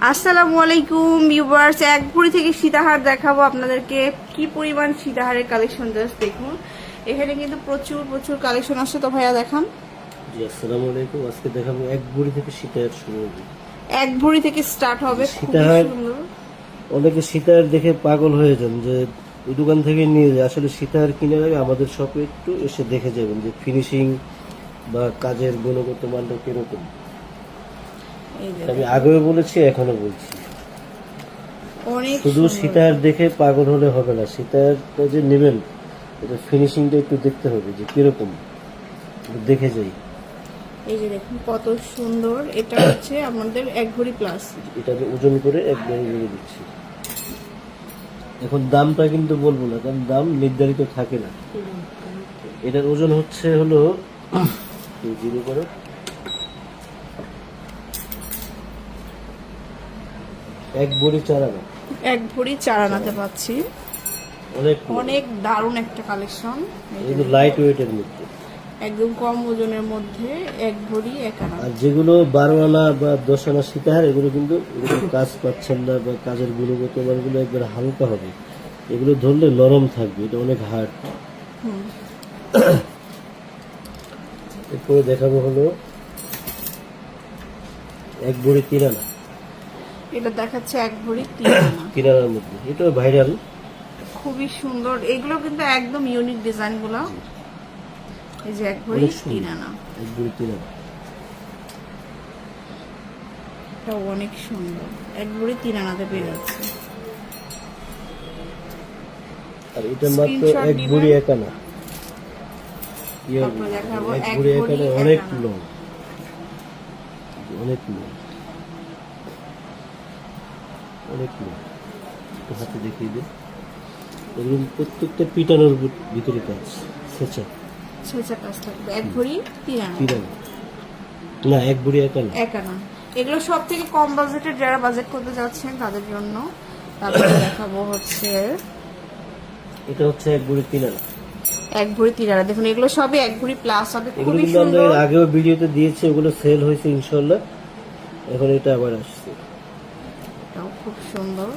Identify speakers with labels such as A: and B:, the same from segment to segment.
A: আসসালামু আলাইকুম ভিউয়ার্স এক ভরি থেকে সীতাহার দেখাবো আপনাদেরকে। কি পরিমাণ সীতাহারের কালেকশন জাস্ট দেখুন। এখানে কিন্তু প্রচুর প্রচুর কালেকশন আসছে। তো ভাইয়া দেখান।
B: জি আসসালামু আলাইকুম। আজকে দেখাবো এক বুড়ি থেকে সীতাহার শুরু হবে।
A: এক ভরি থেকে স্টার্ট হবে।
B: সীতাহার- অনেকে সীতাহার দেখে পাগল হয়ে যান যে ওই দোকান থেকে নিয়ে যায়। আসলে সীতাহার কিনে আগে আমাদের শপে একটু এসে দেখে যাবেন যে ফিনিশিং বা কাজের গুণগত মানটা কীরকম। আমি আগেও বলেছি এখনও বলছি।
A: অনেক
B: শুধু সীতার দেখে পাগল হলে হবে না সীতাহারটা যে নেবেন এটা ফিনিশিংটা একটু দেখতে হবে যে কীরকম। দেখে যাই।
A: এই যে দেখুন কত সুন্দর। এটা হচ্ছে আমাদের এক ভরি প্লাস
B: এটা ওজন করে দিচ্ছি। এখন দামটা কিন্তু বলব না কারণ দাম নির্ধারিত থাকে না। এটার ওজন হচ্ছে হলো জিরো করো এক বড়ি চারানো
A: এক ভরি চার আনাতে পাচ্ছি।
B: অনেক
A: অনেক দারুণ একটা কালেকশন।
B: এই যে লাইট ওয়েটের মধ্যে।
A: একদম কম ওজনের মধ্যে এক ভরি এক আনা।
B: আর যেগুলো বারো আনা বা দশ আনা সীতাহার এগুলো কিন্তু কাজ পাচ্ছেন না বা কাজের গুণগত মানগুলো একবার হালকা হবে। এগুলো ধরলে নরম থাকবে এটা অনেক হার্ড এরপরে দেখাবো হলো এক তিন আনা।
A: এটা দেখাচ্ছে এক ভরি
B: আনার মধ্যে। এটা ভাইরাল
A: খুবই সুন্দর। এগুলো কিন্তু একদম ইউনিক ডিজাইনগুলো। এই যে এক ভরি
B: সুন্দর। এক তিন আনা
A: এটা অনেক সুন্দর। এক ভরি তিন আনাতে পেয়ে যাচ্ছে।
B: আর এটা মাত্র এক
A: ভরি
B: আনা
A: এক
B: অনেক। লং অনেক লং অনেক একটু হাতে দেখিয়ে দিন। এগুলো প্রত্যেকটা পিটানোর ভিতরে কাজ সেচা।
A: কাজ থাকবে। এক ভরি
B: না এক বড়ি এক আনা
A: এগুলো সব থেকে কম বাজেটের যারা বাজেট করতে যাচ্ছেন তাদের জন্য তারপরে দেখাবো হচ্ছে
B: এটা হচ্ছে এক আনা
A: এক ভরি দেখুন এগুলো সবই এক ভরি প্লাস হবে।
B: এগুলো কিন্তু আমরা আগেও ভিডিওতে দিয়েছি ওগুলো সেল হয়েছে এখন এটা আবার আসছে।
A: খুব সুন্দর।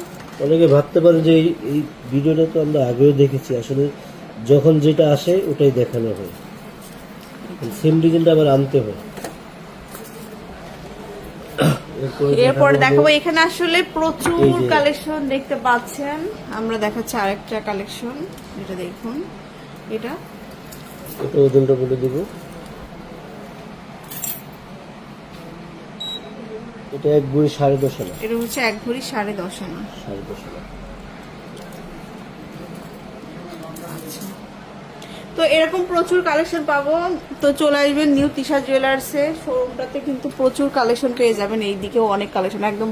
B: অনেকে ভাবতে পারে যে এই- ভিডিওটা তো আমরা আগেও দেখেছি। আসলে যখন যেটা আসে ওটাই দেখানো হয়। সেম ডিজাইনটা আবার আনতে হয়। এরপরে দেখাবো
A: এখানে আসলে প্রচুর কালেকশন দেখতে পাচ্ছেন। আমরা দেখাচ্ছি আরেকটা কালেকশন এটা দেখুন। এটা।
B: এটা ওজনটা বলে দিব। এটা এক ভরি সাড়ে দশ আনা
A: এটা হচ্ছে এক ভরি সাড়ে দশ আনা
B: সাড়ে দশ আনা
A: আচ্ছা। তো এরকম প্রচুর কালেকশন পাবো। তো চলে আসবেন নিউ তিশা জুয়েলার্সে শোরুমটাতে কিন্তু প্রচুর কালেকশন পেয়ে যাবেন। এই দিকেও অনেক কালেকশন একদম